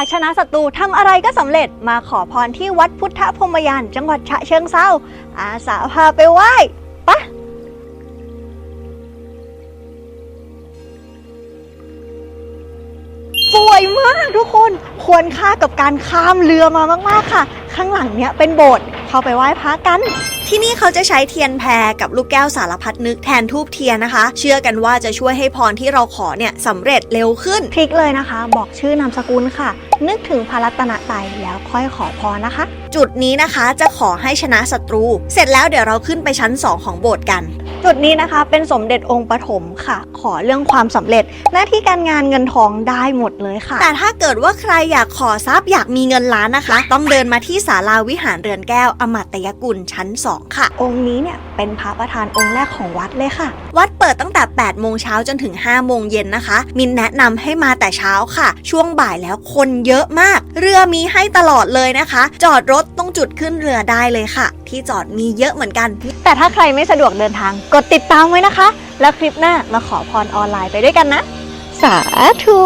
ากชนะศัตรูทำอะไรก็สำเร็จมาขอพรที่วัดพุทธพรมยานจังหวัดฉะเชิงเซาอาสาพาไปไหว้ ปะสวยมากทุกคนควรค่ากับการข้ามเรือมามากๆค่ะ ข้างหลังเนี้ยเป็นโบสถ์เข้าไปไหว้พระกัน ที่นี่เขาจะใช้เทียนแพรกับลูกแก้วสารพัดนึกแทนทูบเทียนนะคะ เชื่อกันว่าจะช่วยให้พรที่เราขอเนี่ยสำเร็จเร็วขึ้น ทริคเลยนะคะ บอกชื่อนามสกุลค่ะ นึกถึงพระรัตนตรัยแล้วค่อยขอพรนะคะ จุดนี้นะคะจะขอให้ชนะศัตรู เสร็จแล้วเดี๋ยวเราขึ้นไปชั้น 2 ของโบสถ์กัน จุดนี้นะคะเป็นสมเด็จองค์ปฐมค่ะ ขอเรื่องความสำเร็จ หน้าที่การงานเงินทองได้หมดเลยค่ะ แต่ถ้าเกิดว่าใครอยากขอทรัพย์อยากมีเงินล้านนะคะ ต้องเดินมาที่ศาลาวิหารเรือนแก้วอมตยกุลชั้น 2 ค่ะ องค์นี้เนี่ยเป็นพระประธานองค์แรกของวัดเลยค่ะ วัดเปิดตั้งแต่ 8 โมงเช้าจนถึง 5 โมงเย็นนะคะ มินแนะนำให้มาแต่เช้าค่ะ ช่วงบ่ายแล้วคนเยอะมาก เรือมีให้ตลอดเลยนะคะ จอดรถตรงจุดขึ้นเรือได้เลยค่ะ ที่จอดมีเยอะเหมือนกัน แต่ถ้าใครไม่สะดวกเดินทาง กดติดตามไว้นะคะ แล้วคลิปหน้ามาขอพรออนไลน์ไปด้วยกันนะ สาธุ